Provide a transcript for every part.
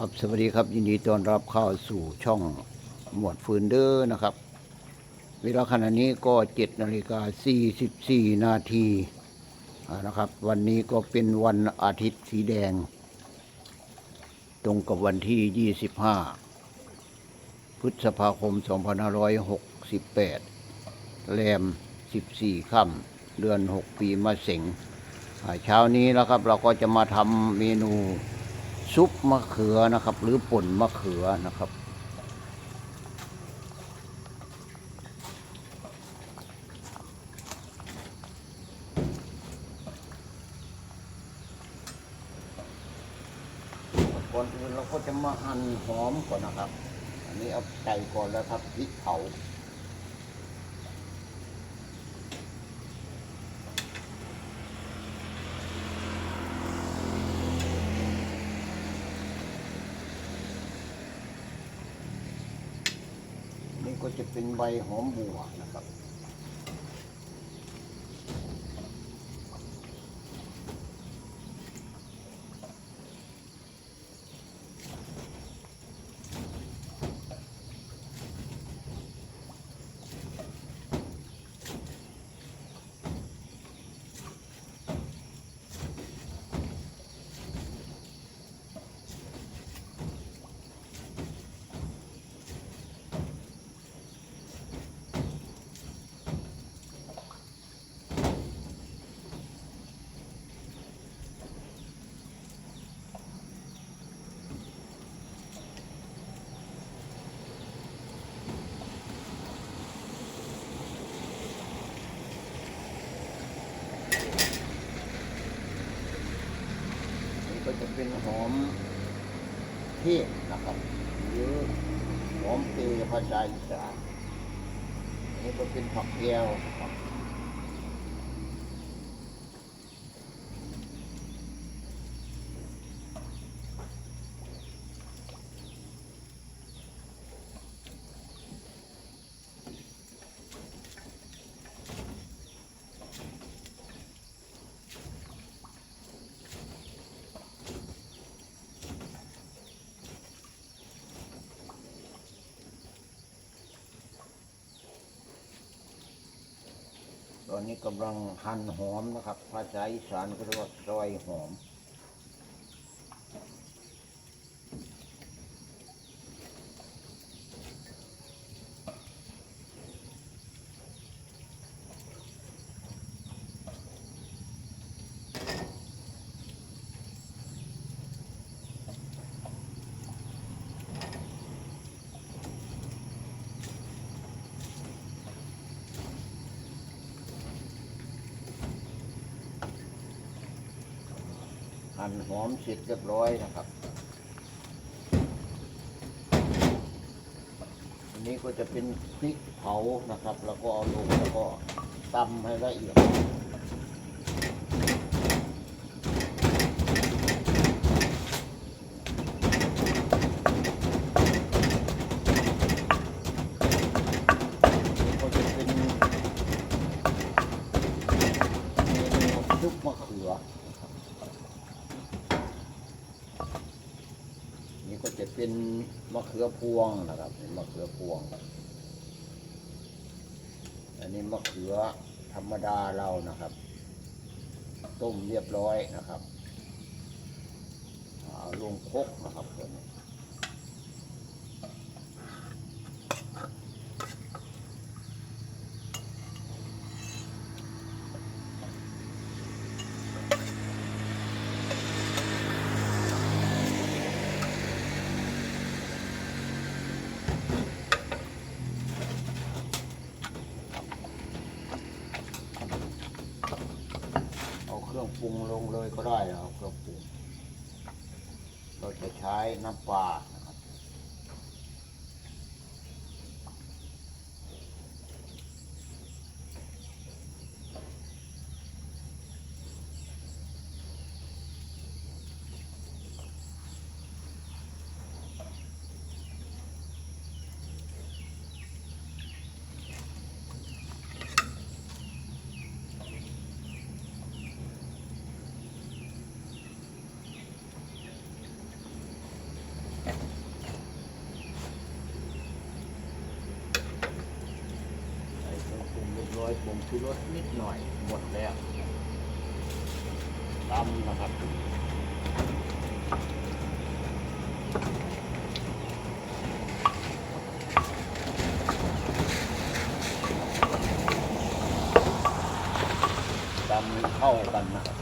ครับสวัสดีครับ ยินดีต้อนรับเข้าสู่ช่องหมวดฟืนเดอร์นะครับ เวลาขณะนี้ก็เจ็ดนาฬิกา44นาทีอ่านะครับ วันนี้ก็เป็นวันอาทิตย์สีแดง ตรงกับวันที่25พฤษภาคม2568แรม14ค่ำเดือน6ปีมะเสงเช้านี้นะครับเราก็จะมาทำเมนู ซุปมะเขือนะครับ หรือป่นมะเขือนะครับ ก่อนอื่นเราก็จะมาหั่นหอมก่อนนะครับ อันนี้เอาไก่ก่อนแล้วครับพริกเผา นี่ ก็จะเป็นใบหอมบัวนะครับ หอมเทศนะครับหรือหอมเปรย์ภาษาอีสานอันนี่ก็เป็นผักแก้วครับ อนนี้กำลังหั่นหอมนะครับ ภาษาอีสานก็เรียกว่าซอยหอม หั่นหอมเสร็จเรียบร้อยนะครับอันนี้ก็จะเป็นพริกเผานะครับ แล้วก็เอาลงแล้วก็ตำให้ละเอียด ก็จะเป็นเมนูซุปมะเขือนะครับนี่ก็จะ เป็นมะเขือพวงนะครับเป็นมะเขือพวง อันนี้มะเขือธรรมดาเรานะครับ ต้มเรียบร้อยนะครับ เอาลงคกนะครับตัวนี้ เอาเครื่องปรุงลงเลยก็ได้นะครับเครื่องปรุง เราจะใช้น้ำปลานะครับ น ชูรสนิดหน่อยหมดแล้วตำนะครับตำเข้ากันนะครับ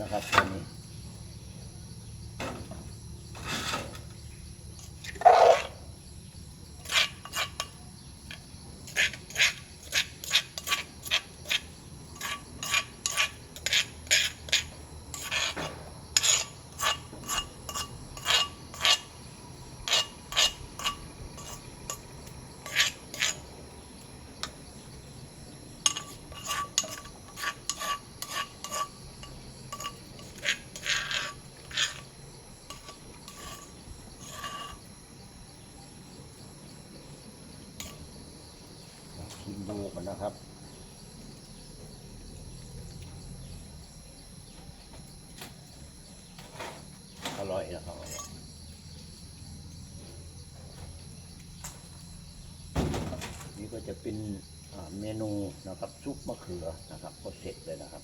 นะครับตอนนี้ ชิมดูกันนะครับ อ ร่อยนะครับนี่ก็จะเป็นเมนูนะครับซุปมะเขือนะครับก็เสร็จเลยนะครับ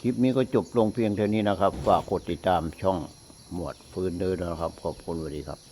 คลิปนี้ก็จบลงเพียงเท่านี้นะครับ ฝากกดติดตามช่องหมวดฟืนเดินนะครับ ขอบคุณสวัสดีครับ